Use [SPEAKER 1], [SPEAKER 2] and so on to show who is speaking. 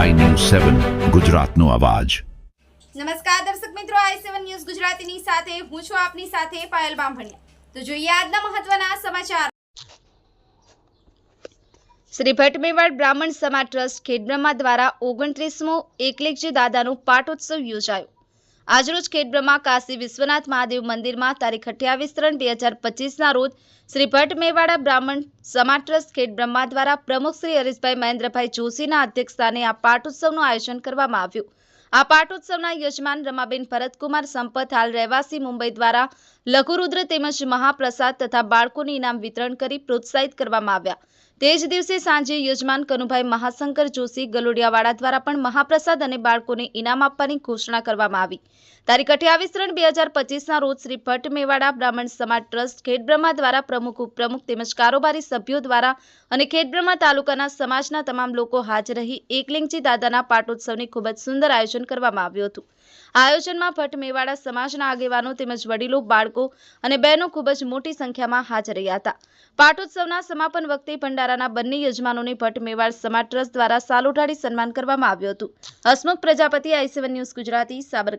[SPEAKER 1] સેવન ગુજરાતનો અવાજ.
[SPEAKER 2] નમસ્કાર દર્શક મિત્રો આઈ સેવન ન્યૂઝ ગુજરાતીની સાથે હું છું આપની સાથે પાયલ બામભણિયા. તો જોઈએ આજના મહત્વના સમાચાર. શ્રી ભટ્ટ મેવાડ બ્રાહ્મણ સમાજ ટ્રસ્ટ ખેડબ્રહ્મા દ્વારા ઓગણત્રીસમો એકલેખજી દાદાનો પાટોત્સવ યોજાયો. આજરોજ ખેડબ્રહ્મા કાશી વિશ્વનાથ મહાદેવ મંદિરમાં તારીખ અઠ્યાવીસ ત્રણ બે હજાર પચીસના રોજ શ્રી ભટ્ટ મેવાડા બ્રાહ્મણ સમાજ ટ્રસ્ટ ખેડબ્રહ્મા દ્વારા પ્રમુખ શ્રી હરીશભાઈ મહેન્દ્રભાઈ જોશીના અધ્યક્ષસ્થાને આ પાઠોત્સવનું આયોજન કરવામાં આવ્યું. આ પાટોત્સવના યજમાન રમાબેન ભરતકુમાર સંપત, હાલ રહેવાસી મુંબઈ દ્વારા લઘુરુદ્ર તેમજ મહાપ્રસાદ તથા બાળકોને ઇનામ વિતરણ કરી પ્રોત્સાહિત કરવામાં આવ્યા. તે જ દિવસે સાંજે યજમાન કનુભાઈ મહાશંકર જોશી ગલુડિયાવાડા દ્વારા પણ મહાપ્રસાદ અને બાળકોને ઇનામ આપવાની ઘોષણા કરવામાં આવી. તારીખ અઠ્યાવીસ ત્રણ બે હજાર પચીસના રોજ શ્રી ભટ્ટ મેવાડા બ્રાહ્મણ સમાજ ટ્રસ્ટ ખેડબ્રહ્મા દ્વારા પ્રમુખ, ઉપપ્રમુખ તેમજ કારોબારી સભ્યો દ્વારા અને ખેડબ્રહ્મા તાલુકાના સમાજના તમામ લોકો હાજર રહી એકલિંગજી દાદાના પાટોત્સવની ખૂબ જ સુંદર આયોજન કરવામાં આવ્યું હતું. આયોજનમાં ભટ્ટ મેવાડા સમાજના આગેવાનો તેમજ વડીલો, બાળકો અને બહેનો ખૂબ જ મોટી સંખ્યામાં હાજર રહ્યા હતા. પાટોત્સવના સમાપન વખતે ભંડારાના બંને યજમાનોને ભટ્ટ મેવાડ સમાજ ટ્રસ્ટ દ્વારા સાલ ઉઠાડી સન્માન કરવામાં આવ્યું હતું. Hasmukh Prajapati, I news Gujarati, Sabarkantha.